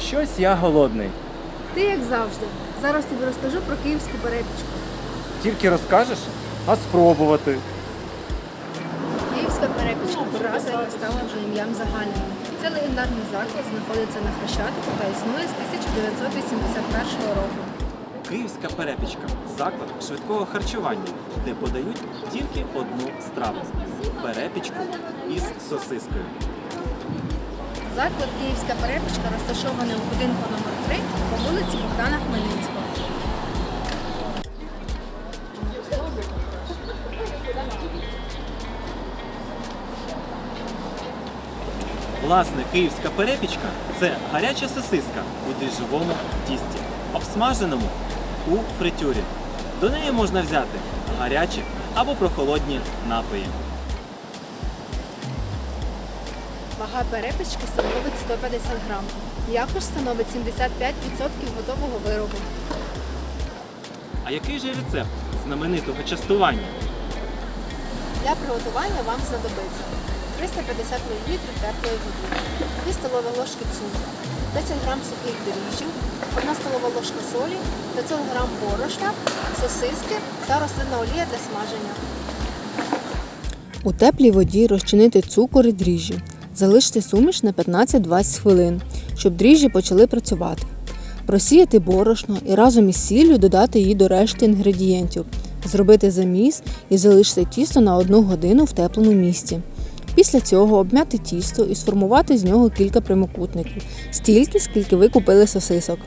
Щось я голодний. Ти як завжди. Зараз тобі розкажу про київську перепічку. Тільки розкажеш, а спробувати. Київська перепічка фраза, яка стала вже ім'ям загальним. Це легендарний заклад знаходиться на Хрещатику та існує з 1981 року. Київська перепічка заклад швидкого харчування, де подають тільки одну страву перепічку із сосискою. Заклад Київська перепічка розташований у будинку номер 3 по вулиці Богдана Хмельницького. Власне, київська перепічка це гаряча сосиска у дріжджовому тісті, обсмаженому у фритюрі. До неї можна взяти гарячі або прохолодні напої. Вага перепічки становить 150 грам. Якось становить 75% готового виробу. А який же рецепт знаменитого частування? Для приготування вам знадобиться 350 мл теплої води, 2 столові ложки цукру, 10 г сухих дріжджів, 1 столова ложка солі, 500 г борошна, сосиски та рослинна олія для смаження. У теплій воді розчинити цукор і дріжджі. Залишити суміш на 15-20 хвилин, щоб дріжджі почали працювати. Просіяти борошно і разом із сіллю додати її до решти інгредієнтів, зробити заміс і залишити тісто на 1 годину в теплому місці. Після цього обмяти тісто і сформувати з нього кілька прямокутників, стільки, скільки ви купили сосисок.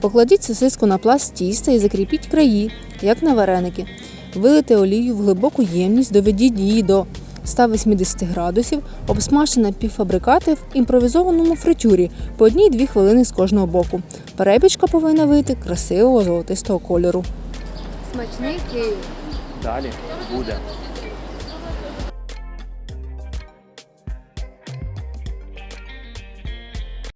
Покладіть сосиску на пласт тіста і закріпіть краї, як на вареники. Вилийте олію в глибоку ємність, доведіть її до 180 градусів, обсмажена півфабрикати в імпровізованому фритюрі по 1-2 хвилини з кожного боку. Перепічка повинна вийти красивого золотистого кольору. Смачний Київ! Далі буде.